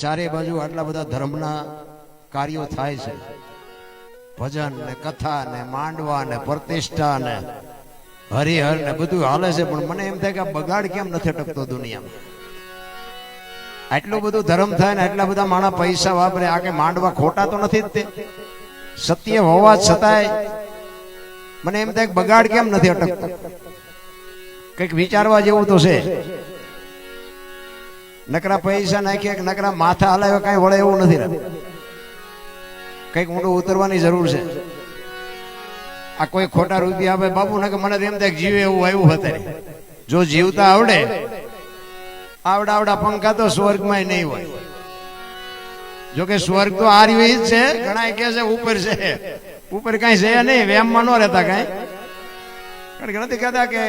ચારે બાજુ આટલા બધા ધર્મના કાર્યો થાય છે. ભજન ને કથા ને માંડવા ને પ્રતિષ્ઠા ને હરિહર ને બધું હાલે છે, પણ મને એમ થાય કે આ બગાડ કેમ નથી અટકતો દુનિયામાં? આટલું બધું ધર્મ થાય ને આટલા બધા માણા પૈસા વાપરે, આ કે માંડવા ખોટા તો નથી જ તે. સત્ય હોવા છતાંય મને એમ થાય બગાડ કેમ નથી અટકતો? કંઈક વિચારવા જેવું તો છે. નકરા પૈસા નાખ્યા કે નકરા માથા હલાવ્યા, કાંઈ વળે એવું નથી કંઈક ઊંડું ઉતરવાની જરૂર છે. આ કોઈ ખોટા રૂપિયા આપે, બાપુ ને કે મને એમ થાય જીવે એવું આવ્યું હતું જો જીવતા આવડે, આવડા આવડા પંખા તો સ્વર્ગમાં નહીં હોય. જો કે સ્વર્ગ તો આ રહ્યું જ છે ઘણા કે છે ઉપર છે. ઉપર કાંઈ છે નહીં વેમમાં ન રહેતા કાંઈ. કારણ કે નથી કહેતા કે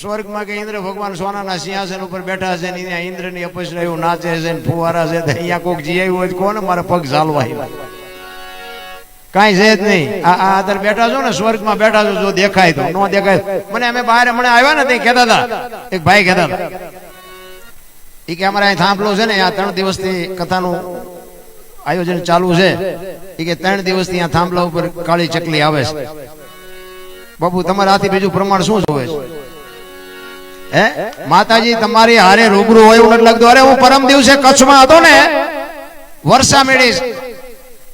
સ્વર્ગમાં કે ઇન્દ્ર ભગવાન સોનાના સિંહાસન ઉપર બેઠા છે ને અહીંયા ઇન્દ્રની અપસરાયું નાચે છે ને ફુવારા છે અહીંયા કોક જીઆવ્યું હોય કોને મારે પગ ચાલવા આવ્યા કાંઈ છે જ નહીં. આ આ અત્યારે બેઠા છો ને, સ્વર્ગમાં બેઠા છો, જો દેખાય તો. ન દેખાય. મને અમે બહાર હમણાં આવ્યા ને તે કહેતા હતા. એક ભાઈ કહેતા હતા. એ કે અમારે અહીં થાંભલો છે ને, આ ત્રણ દિવસથી કથાનું આયોજન ચાલુ છે. એ કે ત્રણ દિવસથી આ થાંભલા ઉપર કાળી ચકલી આવે છે. બાપુ, તમારા હાથી બીજું પ્રમાણ શું જોવે છે? હે? માતાજી, તમારી હારે રૂબરૂ હોય એવું નથી લાગતું. અરે, હું પરમ દિવસે કચ્છમાં હતો ને, વર્ષા મેળીશ.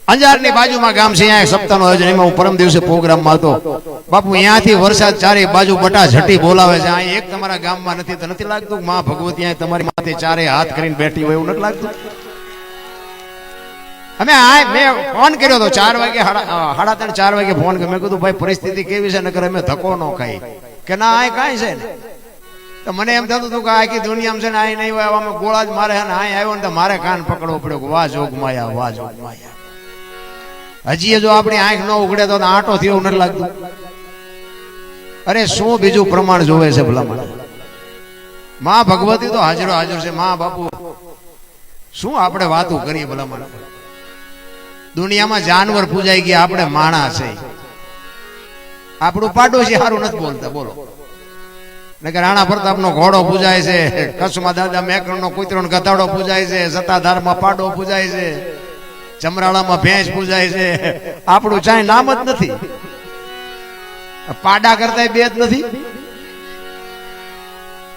અંજારની બાજુમાં ગામ છે, અહીંયા સપ્તાહનું આયોજન. એમાં હું પરમ દિવસે પ્રોગ્રામમાં હતો. બાપુ, અહીંયાથી વરસાદ ચારે બાજુ બટા ઝટી બોલાવે છે. અહીં એક તમારા ગામમાં નથી, તો નથી લાગતું? માં ભગવતી અહીં તમારી માથે ચારે હાથ કરીને બેઠી હોય એવું નથી લાગતું? અમે આ મેં ફોન કર્યો હતો, ચાર વાગે સાડા ત્રણ, ચાર વાગે ફોન કર્યો. મેં કીધું, ભાઈ, પરિસ્થિતિ કેવી છે? નકર અમે ધક્કો ન ખાઈ. કે ના આ કાંઈ છે ને? તો મને એમ થતું હતું કે આખી દુનિયામાં છે ને આ નહીં હોય અમે ગોળા જ મારે અને અહીં આવ્યો ને તો મારે કાન પકડવો પડ્યો કે માયા વા જોગ માયા. હજી જો આપણી આંખ ન ઉઘડે તો આંટો થયો નથી લાગતું. અરે શું બીજું પ્રમાણ જોવે છે ભલામણ? માં ભગવતી તો હાજરો હાજર છે, માં બાપુ. શું આપણે વાતો કરીએ ભલામણ? દુનિયામાં જાનવર પૂજાઈ ગયા, આપણે માણા છે. આપણું પાડોશી સારું નથી બોલતા, બોલો. નકર રાણા પ્રતાપનો ઘોડો પૂજાય છે, કચ્છમાં દાદા મેકરણનો કૂતરોનો ગધાડો પૂજાય છે, સત્તાધારમાં પાડો પૂજાય છે ચમરાળામાં ભેંસ પૂજાય છે. આપણું ચાય નામ જ નથી. પાડા કરતા બે જ નથી.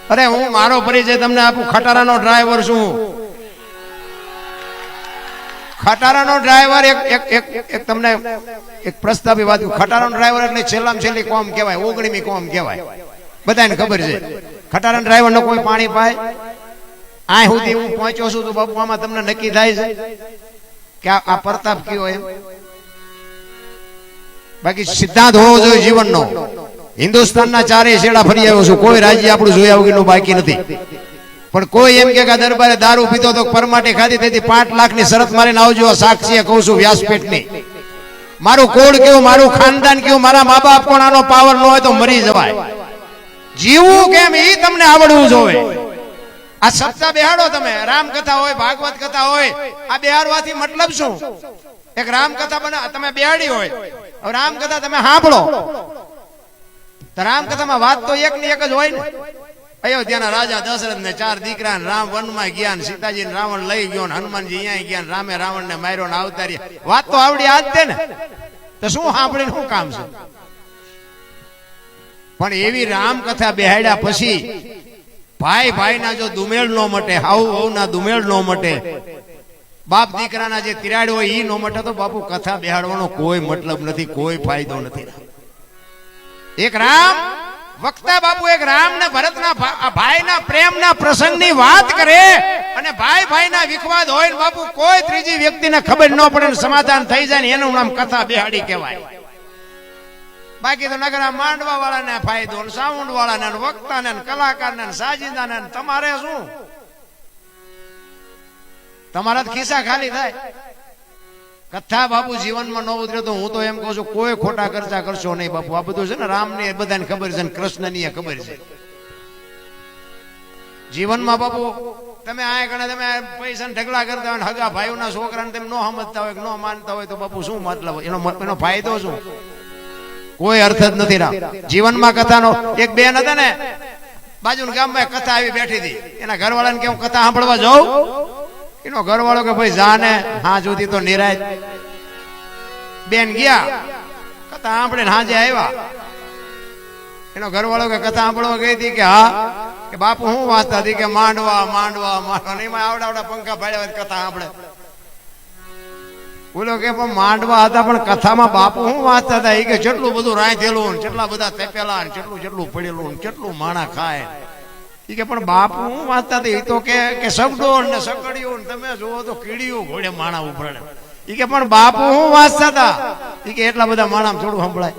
અરે હું, મારો પરિચય તમને આપું, ખટારાનો ડ્રાઈવર છું ખટારાનો ડ્રાઈવર એક એક એક એક તમને એક પ્રસ્તાવી વાત. ખટારાનો ડ્રાઈવર એટલે છેલ્લામાં છેલ્લી કોમ કહેવાય, ઓગણીમી કોમ કહેવાય. બધાને ખબર છે. ખટારા ડ્રાઈવર નો કોઈ પાણી પાય? આ સુધી હું પહોંચ્યો છું તો બાપુ, આમાં તમને નક્કી થાય છે કે આ પ્રતાપ કયો એમ? બાકી સિદ્ધાંત હોવો જોઈએ જીવનનો. હિન્દુસ્તાનના ચારે છેડા ફરી આવ્યો છું. કોઈ રાજ્ય આપણું જોયા વગરનું બાકી નથી. પણ કોઈ એમ કે દરબારે દારૂ પીતો તો પરમાટી ખાધી તેથી પાંચ લાખની શરત મારીને આવજો સાક્ષી કહું છું વ્યાસપીઠની. મારું કોડ કેવું મારું ખાનદાન કેવું મારા મા બાપ પણ આનો પાવર ન હોય તો મરી જવાય. જીવવું કેમ એ તમને આવડવું જોવે આ સપ્તાહ બેહાડો તમે. રામ કથા હોય, ભાગવત કથા હોય, આ બેહાડવાથી મતલબ શું? એક રામ કથા બના તમે બેહાડી હોય. હવે રામ કથા તમે સાંભળો. તો રામ કથામાં વાત તો એક ને એક જ હોય ને. અયોધ્યાના રાજા દશરથ ને ચાર દીકરા રામ વનમાં ગયા ને સીતાજી ને રાવણ લઈ ગયો ને હનુમાનજી અહીંયા ગયા રામે રાવણ ને માર્યો ને આવતારી વાત તો આવડી આજ તે ને. તો શું સાંભળીને શું કામ છે? પણ એવી રામ કથા બેહાડ્યા પછી ભાઈ ભાઈના જો દુમેળ નો મટે, હાઉ ના દુમેળ નો મટે, બાપ દીકરાના જે તિરાડ હોય એ નો મટે, તો બાપુ કથા બેહાડવાનો કોઈ મતલબ નથી, કોઈ ફાયદો નથી. એક રામ, વક્તા બાપુ એક રામ ને ભરતના પ્રેમ ભાઈના પ્રેમના પ્રસંગની વાત કરે અને ભાઈ ભાઈના વિખવાદ હોય બાપુ કોઈ ત્રીજી વ્યક્તિને ખબર ન પડે ને સમાધાન થઈ જાય ને એનું નામ કથા બેહાડી કહેવાય. બાકી તો નગરા માંડવા વાળાને ફાયદો ને સાઉન્ડ વાળાને ને કલાકારને સાજિંદાને તમારે શું? તમારા ખિસ્સા ખાલી થાય. કથા બાપુ જીવનમાં ન ઉતરે તો હું તો એમ કહું છું, કોઈ ખોટા ખર્ચા કરશો નહીં બાપુ. આ બધું છે ને રામ ને બધાને ખબર છે ને કૃષ્ણની ખબર છે. જીવનમાં બાપુ, તમે આ ગણે તમે પૈસા ઢગલા કરતા હોય હગા ભાઈઓના છોકરાને તેમ ન સમજતા હોય ન માનતા હોય તો બાપુ શું મતલબ? એનો એનો ફાયદો શું? કોઈ અર્થ જ નથી રામ જીવનમાં કથાનો એક બેન હતા ને, બાજુના ગામમાં કથા આવી બેઠી હતી. એના ઘરવાળાને કે હું કથા સાંભળવા જાઉં? એનો ઘરવાળો કે ભાઈ જાને, હા જોતી તો નિરાય. બેન ગયા, કથા સાંભળે હાજે આવ્યા. એનો ઘરવાળો કે કથા સાંભળવા ગઈ હતી કે હા, કે બાપુ હું વાંચતા હતી કે માંડવા માંડવા માંડવા. ને એમાં આવડા આવડા પંખા ભાડ્યા કથા સાંભળે. બોલો કે પણ માંડવા હતા, પણ કથામાં બાપુ હું વાંચતા હતા? એ કે જેટલું બધું રાંધેલું ને જેટલા બધા તેપેલા ને જેટલું જેટલું પડેલું ને માણા ખાય. એ કે પણ બાપુ હું વાંચતા હતા એ તો કે કે ને સકડીઓ ને તમે જોવો તો કીડીઓ ઘોડે માણા ઉભરાડે એ કે પણ બાપુ હું વાંચતા હતા? એ કે એટલા બધા માણા થોડું સંભળાય.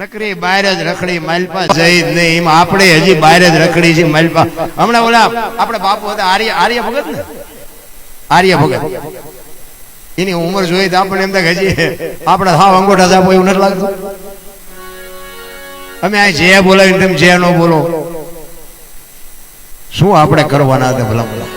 નકરી બહાર જ રખડી માલપા જઈ જ નહીં. એમાં આપણે હજી બહાર જ રખડી છે માલપા. હમણાં ઓલા આપણે બાપુ હતા, આર્ય આર્ય ભગત ને? આર્ય ભગત. એની ઉંમર જોઈ તો આપણને એમ થાય હજી આપણે હાવ અંગોઠા સાહેબ એવું નથી લાગતું. અમે આ જે બોલાવીને તમે જે ન બોલો. શું આપણે કરવાના હતા ભલા ભલા?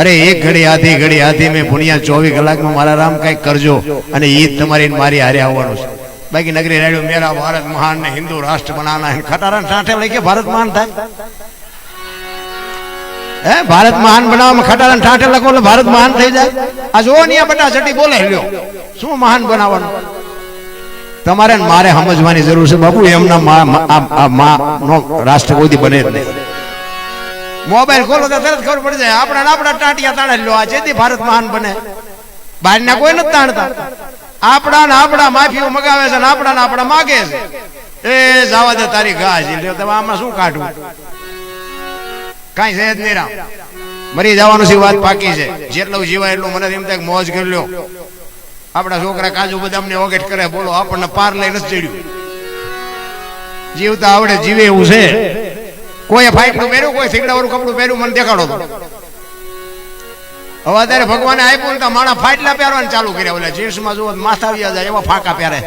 અરે એક ઘડી આધી ઘડી આધી મેં ભૂણ્યા ચોવીસ કલાકમાં મારા રામ કંઈક કરજો અને એ તમારી મારી હારે આવવાનું છે. બાકી નગરી રાડ્યો મેરા ભારત મહાન ને હિન્દુ રાષ્ટ્ર બનાના ખટારા સાથે ભારત મહાન થાય. હે, ભારત મહાન બનાવવામાં ખટારા ઠાઠે લખો એટલે ભારત મહાન થઈ જાય. આ જુઓ ને બટા ચટી બોલે લ્યો શું મહાન બનાવવાનું? તમારે મારે સમજવાની જરૂર છે બાપુ, એમના મા- નો રાષ્ટ્રપતિ બને જ નહીં. મોબાઈલ ખોલો તો તરત ખબર પડી જાય. આપણા આપણા ટાંટિયા તાણે લો, આ જેથી ભારત મહાન બને. બહારના કોઈ નથી તાણતા. આપણા ને આપણા માફીઓ મગાવે છે ને આપણા ને આપણા માગે છે. એ જવા દે તારી ઘા છે આમાં શું કાઢવું? કાંઈ છે જ નહીં રામ. મરી જવાનું છે વાત પાકી છે. જેટલું જીવાય એટલું મને એમ થાય મોજ કરી લ્યો. આપણા છોકરા કાજુ બદામને ઓગેટ કરે, બોલો, આપણને પાર લઈ નથી ચડ્યું. જીવતા આવડે જીવે એવું છે. કોઈ ફાઈટનું પહેર્યું, કોઈ થીગડાવાળું કપડું પહેર્યું, મને દેખાડો હવે અત્યારે ભગવાને આપ્યું ને તો માણા ફાટલા પહેરવાનું ચાલુ કર્યા. ઓલા જીન્સમાં જુઓ માથા આવ્યા જાય, એવા ફાંકા પહેરે.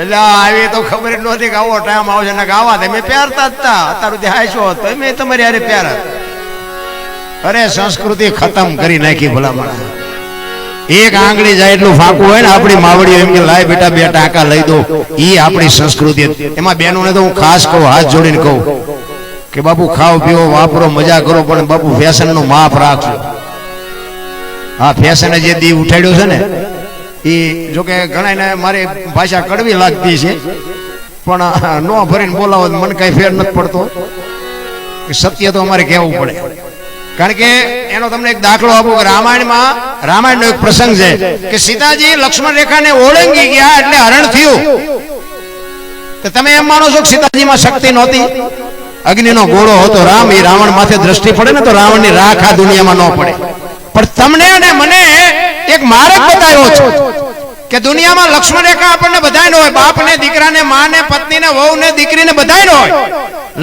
એટલે આવી તો ખબર જ નહોતી કે આવો ટાઈમ આવશે ને ગાવા તમે પહેરતા જ તા. અત્યારે સુધી છો. તો મેં તમારી હારે પ્યાર અરે સંસ્કૃતિ ખતમ કરી નાખી ભલામણ. એક આંગળી જાય એટલું ફાંકું હોય ને, આપણી માવડીઓ એમ કે, લાય બેટા, બે ટાંકા લઈ દો. એ આપણી સંસ્કૃતિ એમાં બહેનોને તો હું ખાસ કહું, હાથ જોડીને કહું કે, બાપુ, ખાઓ, પીઓ, વાપરો, મજા કરો, પણ બાપુ ફેશનનું માપ રાખજો. હા ફેશન જે દી ઉઠાડ્યો છે ને એ જો કે મારી ભાષા કડવી લાગતી છે. પણ ન ભરીને બોલાવો મને કઈ ફેર નથી પડતો. સત્ય તો અમારે કહેવું પડે. કારણ કે એનો તમને એક દાખલો આપો રામાયણમાં, રામાયણનો એક પ્રસંગ છે કે સીતાજી લક્ષ્મણ રેખાને ઓળંગી ગયા એટલે હરણ થયું. તો તમે એમ માનો છો કે સીતાજીમાં શક્તિ નહોતી? અગ્નિનો ગોળો હતો, રામ એ રાવણ માથે દ્રષ્ટિ પડે ને તો રાવણની રાખ આ દુનિયામાં ન પડે. પણ તમને અને મને એક માર્ગ બતાવ્યો છે. કે દુનિયામાં લક્ષ્મણ રેખા આપણને બધાય હોય, બાપને, દીકરાને, માને, પત્નીને, વહુને, દીકરીને બધાય હોય.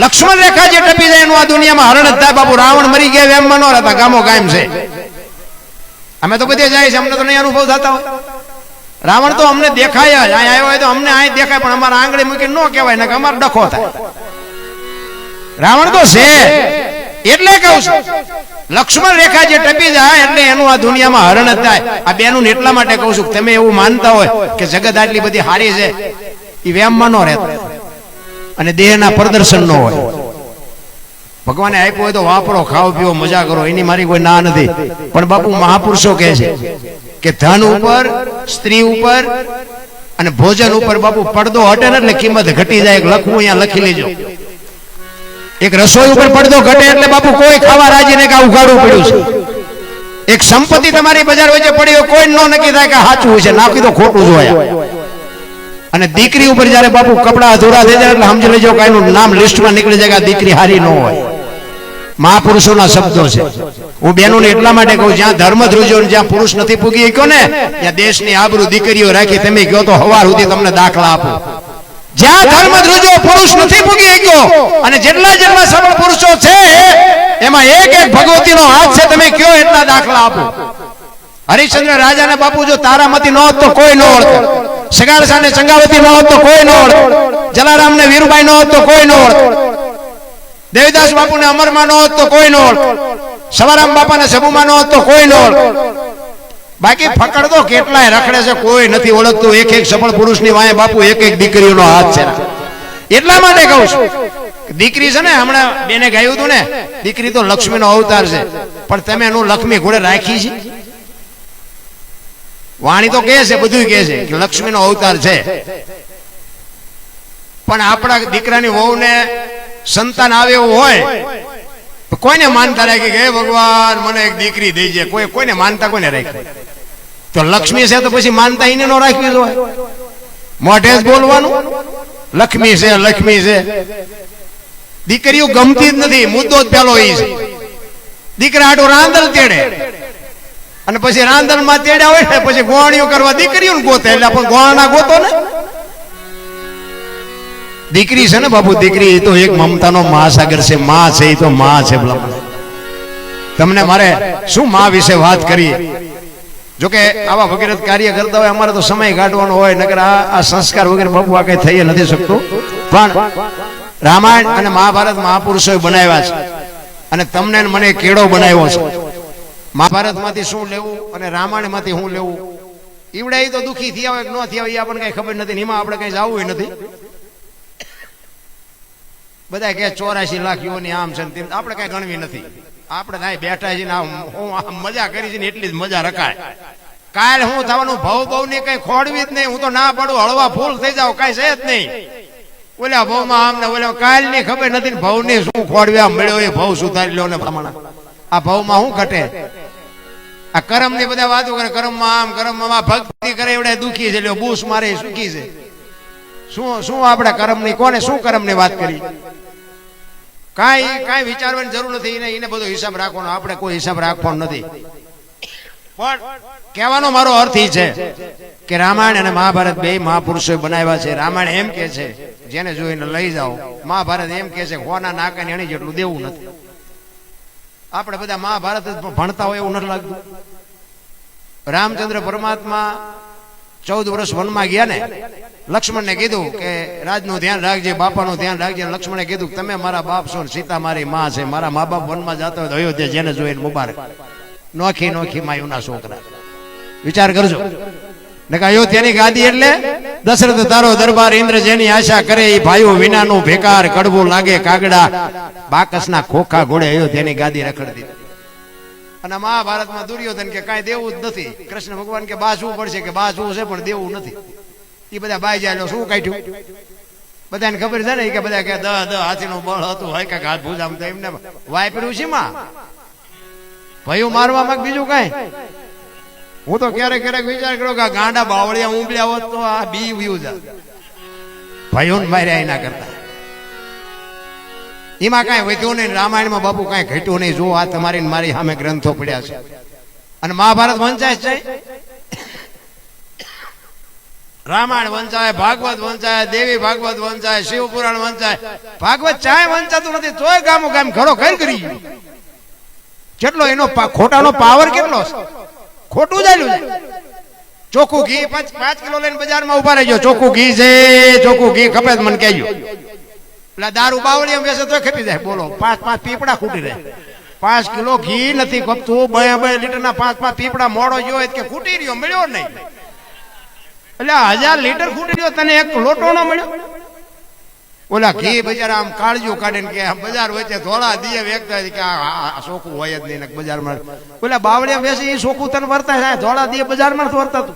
લક્ષ્મણ રેખા જે ટપી જાય એનું આ દુનિયામાં હરણ જ થાય. બાપુ રાવણ મરી ગયા એમ મનો રહેતા ગામો ગામ છે. અમે તો બધે જાય છે, અમને તો નહીં અનુભવ થતા હોય. રાવણ તો અમને દેખાય જ અહીંયા આવ્યો હોય તો અમને અહીં દેખાય, પણ અમારા આંગળી મૂકીને ન કહેવાય ને કે અમારે ડખો થાય. રાવણ તો છે. એટલે કહું છું, લક્ષ્મણ રેખા જે ટપી જાય એટલે એનું આ દુનિયામાં હરણ થાય. આ બેનું એટલા માટે કહું છું તમે એવું માનતા હોય કે જગત આટલી બધી હારી છે એ વ્યામમાં ન રહેતો. અને દેહના પ્રદર્શન નો હોય. ભગવાને આપ્યો હોય તો વાપરો, ખાઓ, પીઓ, મજા કરો, એની મારી કોઈ ના નથી. પણ બાપુ મહાપુરુષો કહે છે કે ધન ઉપર, સ્ત્રી ઉપર અને ભોજન ઉપર બાપુ પડદો હટે ને એટલે કિંમત ઘટી જાય. લખવું અહીંયા લખી લેજો. એક રસોઈ ઉપર પડદો ઘટે એટલે બાપુ કોઈ ખાવા રાજી ને કે ઉઘાડવું પડ્યું છે. એક સંપત્તિ તમારી બજાર વચ્ચે પડી હોય, કોઈ નો નક્કી થાય કે સાચું છે. ના કીધું ખોટું જોયા અને દીકરી ઉપર જ્યારે બાપુ કપડા અધૂરા થઈ જાય એટલે સમજી લેજો કે એનું નામ લિસ્ટમાં નીકળી જાય કે દીકરી હારી ન હોય. મહાપુરુષોના શબ્દો છે. હું બેનોને એટલા માટે કહું, જ્યાં ધર્મ ધ્રુજો જ્યાં પુરુષ નથી પૂગી ગયો ને, ત્યાં દેશની આબરૂ દીકરીઓ રાખી, તમે કહો તો હવાર સુધી તમને દાખલા આપો. જ્યાં ધર્મ ધ્રુજો પુરુષ નથી ભૂગી શક્યો. અને જેટલા જેટલા સફળ પુરુષો છે એમાં એક એક ભગવતીનો હાથ છે તમે કયો એટલા દાખલા આપો. હરિશ્ચંદ્ર રાજાને બાપુ જો તારામતી ન હોત તો કોઈ ન ઓળખે. સગાડસા ને ચંગાવતી ન હોત તો કોઈ ન ઓળખે. જલારામ ને વીરુભાઈ ન હોત તો કોઈ ન ઓળખે. દેવદાસ બાપુ ને અમરમાં ન હોત તો કોઈ ન ઓળખે. સવારામ બાપા ને સબુમાં ન હોત તો કોઈ ન ઓળખે. બાકી ફકડ તો કેટલાય રખડે છે કોઈ નથી ઓળખતું. એક એક સફળ પુરુષની વાય બાપુ એક એક દીકરીઓનો હાથ છે. એટલા માટે કહું છું. દીકરી છે ને હમણાં બેને ગાયું હતું ને દીકરી તો લક્ષ્મીનો અવતાર છે. પણ તમે એનું લક્ષ્મી ઘોડે રાખી છે? વાણી તો કહે છે બધું કહે છે કે લક્ષ્મીનો અવતાર છે. પણ આપણા દીકરાની વહુને સંતાન આવે એવું હોય કોઈને માનતા રાખી કે હે ભગવાન મને એક દીકરી દેજે કોઈ કોઈને માનતા કોઈને રાખી? તો લક્ષ્મી છે તો પછી માનતા એને નો રાખવી જોઈએ મોઢે જ બોલવાનું. લક્ષ્મી છે લક્ષ્મી છે. દીકરીઓ ગમતી જ નથી, મુદ્દો જ પેલો એ છે. દીકરા આટો રાંદલ તેડે. અને પછી રાંદલમાં તેડ્યા હોય ને, પછી ગોવાણીઓ કરવા દીકરીઓ ગોતે, એટલે પણ ગોવાણા ગોતો ને. દીકરી છે ને બાપુ, દીકરી એ તો એક મમતાનો મહાસાગર છે, માં છે એ તો માં છે તમને મારે શું માં વિશે વાત કરીએ? જોકે આવા વગેરે કાર્ય કરતા હોય અમારે તો સમય કાઢવાનો હોય નકર આ સંસ્કાર વગેરે બાપુ આ કઈ થઈ નથી શકતું. પણ રામાયણ અને મહાભારત મહાપુરુષોએ બનાવ્યા છે. અને તમને મને કેળો બનાવ્યો છે. મહાભારતમાંથી શું લેવું અને રામાયણમાંથી શું લેવું? ઈવડે તો દુખી થયા હોય કે ન થયા હોય એ આપણને કઈ ખબર નથી એમાં આપણે કઈ જવું નથી. બધા કે ચોરાશી લાખ યુવાની આમ છે આપણે કઈ ગણવી નથી. આપણે કાંઈ બેઠા છીએ મજા કરી છે એટલી જ મજા રખાય. કાલ હું થવાનું ભવ ભવની કઈ ખોડવી જ નહીં. હું તો ના પડું, હળવા ફૂલ થઈ જાવ કઈ છે જ નહીં. ઓલા ભવમાં માં આમને ઓલા કાલની ખબર નથી ભવની શું ખોડવી આમ મળ્યો એ ભવ સુધારી લો ને આ ભવમાં શું ઘટે? આ કરમની બધા વાતો કરે, કરમમાં આમ, કરમમાં ભક્તિ કરે, એવડે દુખી છે લ્યો બૂસ મારે સુખી છે. શું શું આપણે કરમની કોને શું કરમની વાત કરી? કાંઈ કાંઈ વિચારવાની જરૂર નથી એને એને બધો હિસાબ રાખવાનો. આપણે કોઈ હિસાબ રાખવાનો નથી. પણ કહેવાનો મારો અર્થ એ છે કે રામાયણ અને મહાભારત બે મહાપુરુષોએ બનાવ્યા છે. રામાયણ એમ કે છે જેને જોઈને લઈ જાઓ. મહાભારત એમ કે છે હોના નાકા એની જેટલું દેવું નથી. આપણે બધા મહાભારત ભણતા હોય એવું નથી લાગતું. રામચંદ્ર પરમાત્મા ચૌદ વર્ષ વનમાં ગયા ને, લક્ષ્મણને કીધું કે રાજનું ધ્યાન રાખજે, બાપાનું ધ્યાન રાખજે. લક્ષ્મણે કીધું તમે મારા બાપ છો સીતા મારી માં છે. મારા મા બાપ વનમાં જતા હોય તો અયોધ્યા જેને જોઈને મુબારક. નોખી નોખી માયુના છોકરા. વિચાર કરજો. ને કે અયોધ્યાની ગાદી એટલે દશરથ તારો દરબાર ઇન્દ્ર જેની આશા કરે એ ભાઈઓ વિનાનું ભેકાર, કડવું લાગે, કાગડા, બાકસના ખોખા ઘોડે અયોધ્યાની ગાદી રખડી દીધી અને મહાભારતમાં દુર્યોધન કે કાંઈ દેવું જ નથી. કૃષ્ણ ભગવાન કે બાસવું પડશે કે બાસવું છે પણ દેવું નથી. એ બધા બાઈ જાય શું કાઢ્યું? બધાને ખબર છે ને કે બધા કે દહ દહ હાથીનું બળ હતું. હોય કે હાથ ભૂજામ તો એમને વાપર્યું છે માં ભયું મારવામાં માંગ બીજું કાંઈ? હું તો ક્યારેક ક્યારેક વિચાર કર્યો કે ગાંડા બાવળિયા ઉંબળ્યા હોત તો આ બી વ્યુ જા ભયું માર્યા એના કરતા. એમાં કાંઈ વધ્યું નહીં. રામાયણમાં બાપુ કાંઈ ઘટ્યું નહીં. જો આ તમારી મારી સામે ગ્રંથો પડ્યા છે. અને મહાભારત વંચાય છે રામાયણ વંચાય, ભાગવત વંચાય, દેવી ભાગવત વંચાય, શિવ પુરાણ વંચાય. ભાગવત ચાય વંચાતું નથી, તોય ગામો ગામ ઘરો ઘર કરી. ગયું કેટલો એનો ખોટાનો પાવર કેટલો ખોટું ચાલ્યું ચોખ્ખું ઘી પાંચ પાંચ કિલો લઈને બજારમાં ઊભા રહેજો. ચોખ્ખું ઘી છે, ચોખ્ખું ઘી ખપે મને કહેજો. એટલે દારૂ બાવળી એમ બેસે તો ખપી જાય. બોલો, પાંચ પાંચ પીપડા ખૂટી જાય પાંચ કિલો ઘી નથી ખપતું બે બે લીટરના પાંચ પાંચ પીપડા મોડો જો કે ખૂટી રહ્યો, મળ્યો નહીં. એટલે હજાર લીટર ખૂટી રહ્યો, તને એક લોટો ન મળ્યો? ઓલા ઘી બજાર આમ કાળજું કાઢીને કે બજાર વચ્ચે ધોળા દીએ વેચતા કે આ સોખું હોય જ નહીં બજારમાં. ઓલા બાવળિયા બેસી એ સોખું તને વર્તા ધોળા દીએ બજારમાં વર્તાતું.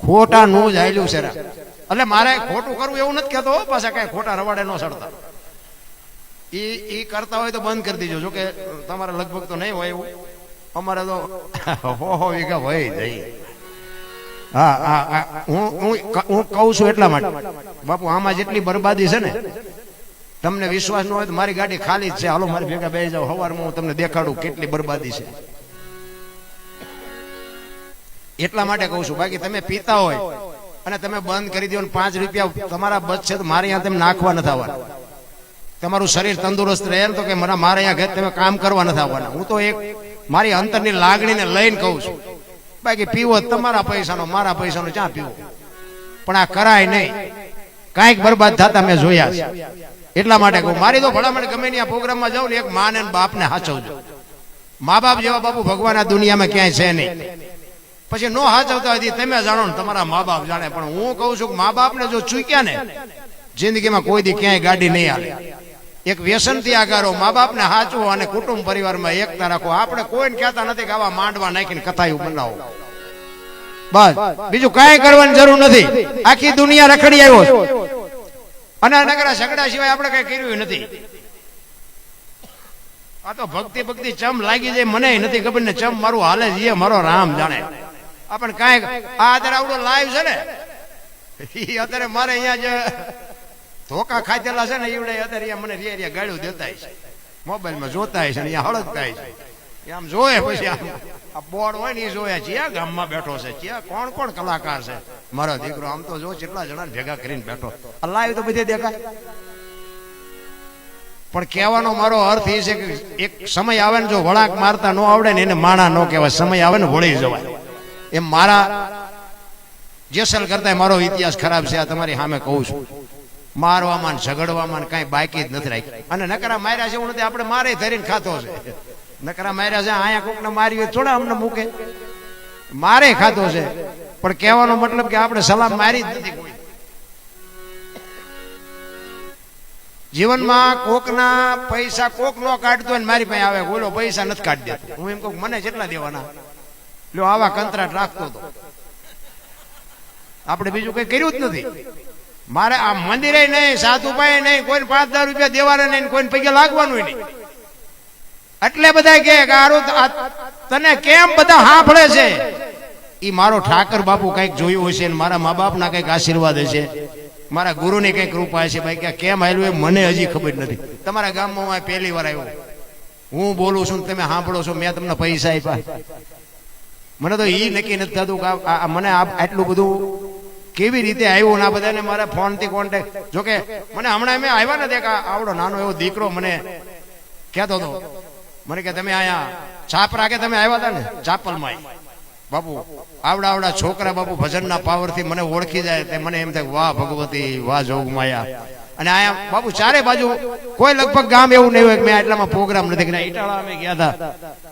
ખોટા નું જ આવેલું છે. એટલે મારે ખોટું કરવું એવું નથી કહેતો પાછા કઈ ખોટા રવાડે ન સડતા એ એ કરતા હોય તો બંધ કરી દેજો જો કે તમારે લગભગ તો નહીં હોય એવું. અમારે તો હો હો વીઘા હોય જઈ હા હા, હું હું હું કહું છું એટલા માટે. બાપુ, આમાં જેટલી બરબાદી છે ને, તમને વિશ્વાસ ન હોય તો મારી ગાડી ખાલી જ છે. હાલો, મારી ભેગા બે જાવ સવારમાં હું તમને દેખાડું કેટલી બરબાદી છે. એટલા માટે કહું છું, બાકી તમે પીતા હોય અને તમે બંધ કરી દો પાંચ રૂપિયા તમારા બચશે તો મારે અહીંયા તમે નાખવા નથી આવવાના. તમારું શરીર તંદુરસ્ત રહે તો કે મારા મારે અહીંયા ઘરે તમે કામ કરવા નથી આવવાના. હું તો એક મારી અંતરની લાગણીને લઈને કહું છું. બાકી પીવો તમારા પૈસાનો, મારા પૈસાનો ક્યાં પીવો. પણ આ કરાય નહીં. કાંઈક બરબાદ થતા મેં જોયા છે. એટલા માટે કહું, મારી તો ભલામણ ગમે ત્યાં પ્રોગ્રામમાં જાઉં ને એક મા ને બાપને હાચવજો. મા બાપ જેવા બાપુ ભગવાન આ દુનિયામાં ક્યાંય છે નહીં. પછી નો હાચવતા હતી તમે જાણો ને, તમારા મા બાપ જાણે. પણ હું કહું છું કે મા બાપને જો ચૂક્યા ને, જિંદગીમાં કોઈ દી ક્યાંય ગાડી નહીં આવે. એક વ્યસનથી આગારો મા બાપને હાચવો અને કુટુંબ પરિવારમાં એકતા રાખો. આપણે કોઈને કહેતા નથી કે આવા માંડવા નાખીને કથાયું બનાવો. બસ. બીજું કાંઈ કરવાની જરૂર નથી. આખી દુનિયા રખડી આવ્યો. અને નગરા ઝઘડા સિવાય આપણે કઈ કર્યું નથી. આ તો ભક્તિ ભક્તિ ચમ લાગી જાય મને નથી ખબર ને ચમ મારું હાલે જઈએ મારો રામ જાણે. આપણને કાંઈક આ અત્યારે આવડો લાઈવ છે ને? અત્યારે મારે અહીંયા જે ધોકા ખાધેલા છે ને એવડે અત્યારે મને રિયા રિયા ગાળ્યું દેતા છે. મોબાઈલમાં જોતા છે ને અહીંયા હળગતા છે. આમ જોયે પછી આમ, આ બોર્ડ હોય ને એ જોયા ચિયા ગામમાં બેઠો છે? ચિયા કોણ કોણ કલાકાર છે? મારો દીકરો આમ તો જો કેટલા જણા ભેગા કરીને બેઠો. આ લાઈવ તો બધે દેખાય. પણ કહેવાનો મારો અર્થ એ છે કે એક સમય આવે ને જો વળાંક મારતા ન આવડે ને એને માણા ન કહેવાય. સમય આવે ને વળી જવાય. એમ મારા જેસલ કરતા મારો ઇતિહાસ ખરાબ છે, આ તમારી સામે કહું છું. મારવામાં ઝઘડવામાં કઈ બાકી જ નથી રાખી અને નકરા માર્યા છે હું આપણે મારે ધરીને ખાતો છે. નકરા માર્યા છે આયા કોકને મારી હોય થોડા અમને મૂકે. મારે ખાતો છે. પણ કહેવાનો મતલબ કે આપણે સલામ મારી જ નથી કોઈ. જીવનમાં કોકના પૈસા કોક નો કાઢતો હોય મારી પાસે આવે, બોલો, પૈસા નથી કાઢી હું એમ કહું મને કેટલા દેવાના. લ્યો આવા કંત્રાટ રાખતો હતો આપણે બીજું કઈ કર્યું જ નથી. મારે આ મંદિરે નહીં, સાધુ પાસે નહીં, કોઈને પાંચ હજાર રૂપિયા દેવાના નહીં કોઈને પૈકે લાગવાનું નહીં. એટલે બધા કે તને કેમ બધા હાંભળે છે? એ મારો ઠાકર બાપુ કંઈક જોયું હશે ને મારા મા બાપના કંઈક આશીર્વાદ હશે. મારા ગુરુની કંઈક કૃપા હશે. ભાઈ કે કેમ આવ્યું એ મને હજી ખબર નથી. તમારા ગામમાં પહેલી વાર આવ્યો હું બોલું છું તમે સાંભળો છો, મેં તમને પૈસા આપ્યા. મને તો એ નક્કી નથી થતું કે આ- મને આટલું બધું કેવી રીતે આવ્યું ને આ બધાને મારા ફોનથી કોન્ટેક્ટ જોકે મને હમણાં અમે આવ્યા નથી કે આવડો નાનો એવો દીકરો મને કહેતો હતો. મને કે તમે અહીંયા છાપરા કે તમે આવ્યા હતા ને ચાપલમાં. બાપુ, આવડા આવડા છોકરા બાપુ ભજનના પાવરથી મને ઓળખી જાય મને એમ થાય વાહ ભગવતી, વાહ જોગમાયા અને આયા બાપુ ચારે બાજુ કોઈ લગભગ ગામ એવું નહીં હોય કે મેં આટલામાં પ્રોગ્રામ નથી કર્યા. ઈટાળા અમે ગયા હતા.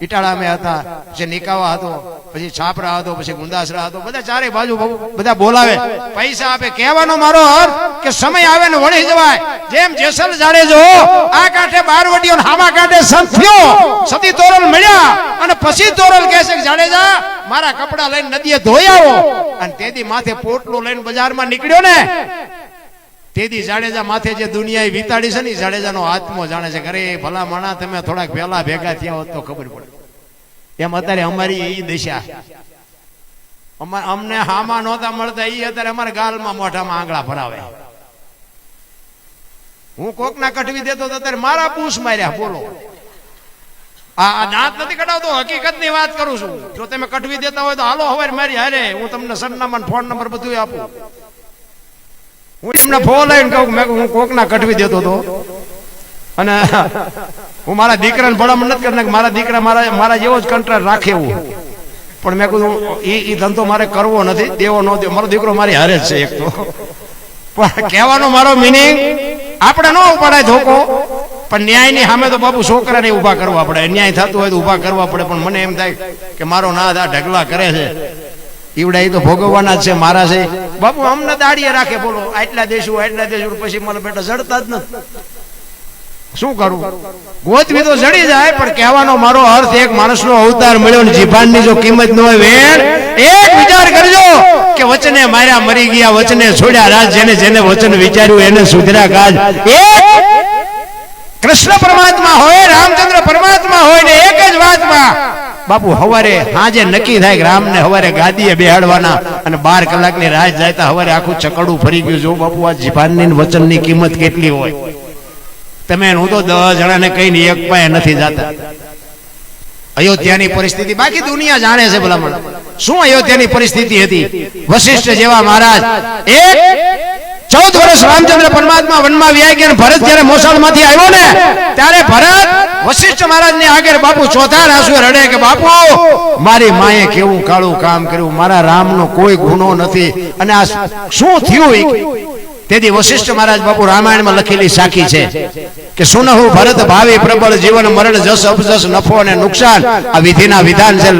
ઈટાળા અમે હતા. પછી નિકાવા હતો, પછી છાપરા હતો, પછી ગુંદાસરા હતો. બધા ચારે બાજુ બધા બોલાવે. પૈસા આપે. કહેવાનો મારો અર્થ કે સમય આવે ને વળી જવાય. જેમ જેસલ જાડેજો, આ કાંઠે બારવટીઓ ને હામા કાંઠે સંથ્યો સતી તોરલ મળ્યા અને પછી તોરલ કહે છે કે, જાડેજા, મારા કપડા લઈને નદીએ ધોઈ આવો. અને તેથી માથે પોટલું લઈને બજારમાં નીકળ્યો ને. તેથી જાડેજા માથે જે દુનિયાએ વિતાડી છે ને જાડેજાનો આત્મો જાણે છે અરે ભલા માણા તમે થોડાક વહેલા ભેગા થયા હોત તો ખબર પડે. એમ અત્યારે અમારી એ દિશા. અમા- અમને હામા નહોતા મળતા એ અત્યારે અમારા ગાલમાં મોઢામાં આંગળા ભરાવે. હું કોકના કટવી દેતો તો અત્યારે મારા પૂછ માર્યા, બોલો. આ દાંત નથી કઢાવતો હકીકતની વાત કરું છું. જો તમે કટવી દેતા હોય તો હાલો હવે મારી હારે, હું તમને સરનામા ફોન નંબર બધું આપું. હું એમને ફોન લઈને કહું મેં હું કોકના કટવી દેતો હતો અને હું મારા દીકરાને ભલામણ નથી કરને મારા દીકરા મારા મારા જેવો જ કંટ્રાટ રાખે એવું. પણ મેં કીધું એ એ ધંધો મારે કરવો નથી, દેવો ન દેવો મારો દીકરો મારી હારે જ છે એક તો. પણ કહેવાનો મારો મિનિંગ આપણે ન ઉપાડાય ધોકો, પણ ન્યાયની સામે તો બાપુ છોકરાને ઊભા કરવા પડે. ન્યાય થતું હોય તો ઊભા કરવા પડે, પણ મને એમ થાય કે મારો નાથ આ ઢગલા કરે છે. ઈવડા તો ભોગવવાના છે મારા છે. બાપુ અમને દાડીએ રાખે બોલો. આટલા દેશું આટલા દેશું પછી મને બેટા જડતા જ નથી. શું કરું? ગોતવી તો જડી જાય પણ કહેવાનો મારો અર્થ એક માણસનો અવતાર મળ્યો ને જીભાનની જો કિંમત ન હોય વેણ એક વિચાર કરજો કે વચને માર્યા મરી ગયા વચને છોડ્યા રાજ જેને જેને વચન વિચાર્યું એને સુધર્યા કાજ. એક કૃષ્ણ પરમાત્મા હોય રામચંદ્ર પરમાત્મા હોય ને એક જ વાતમાં બાપુ, હવારે હાજે નક્કી થાય કે રામને હવારે ગાદીએ બેહાડવાના અને બાર કલાકની રાહ જાય હવારે આખું ચકડું ફરી ગયું. જો બાપુ, આ જીભાનની વચનની કિંમત કેટલી હોય? તમે હું તો દસ જણાને કહીને એક પાસે નથી જાતા. અયોધ્યાની પરિસ્થિતિ બાકી દુનિયા જાણે છે ભલામણ. શું અયોધ્યાની પરિસ્થિતિ હતી? વશિષ્ઠ જેવા મહારાજ, એક ચૌદ વર્ષ રામચંદ્ર પરમાત્મા વનમાં વ્યાય ગયા ભરત જયારે મોસાળમાંથી આવ્યો ને, ત્યારે ભરત વશિષ્ઠ મહારાજની આગળ બાપુ ચોથા રાસુ રડે કે, બાપુ, મારી માએ કેવું કાળું કામ કર્યું? મારા રામનો કોઈ ગુનો નથી. અને આ શું થયું તેથી વશિષ્ઠ મહારાજ બાપુ રામાયણમાં લખેલી સાખી છે કે, સુનહુ ભરત ભાવિ પ્રબળ જીવન મરણ જસ અપજસ નફો અને નુકસાન. આ વિધિના વિધાન છે.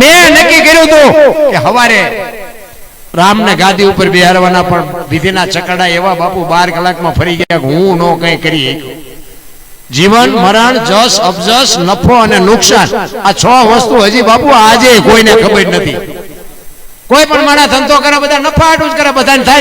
મેં નક્કી કર્યું હતું કે હવારે રામને ગાદી ઉપર બિહારવાના પણ વિધિના ચકડા એવા બાપુ બાર કલાકમાં ફરી ગયા હું નો કઈ કરી જીવન, મરણ, જસ અબજસ નફો અને નુકસાન, આ છ વસ્તુ હજી બાપુ આજે કોઈને ખબર નથી. કોઈ પણ માણસ ધંધો કરે, બધા નફા હાટું જ કરે, બધાને થાય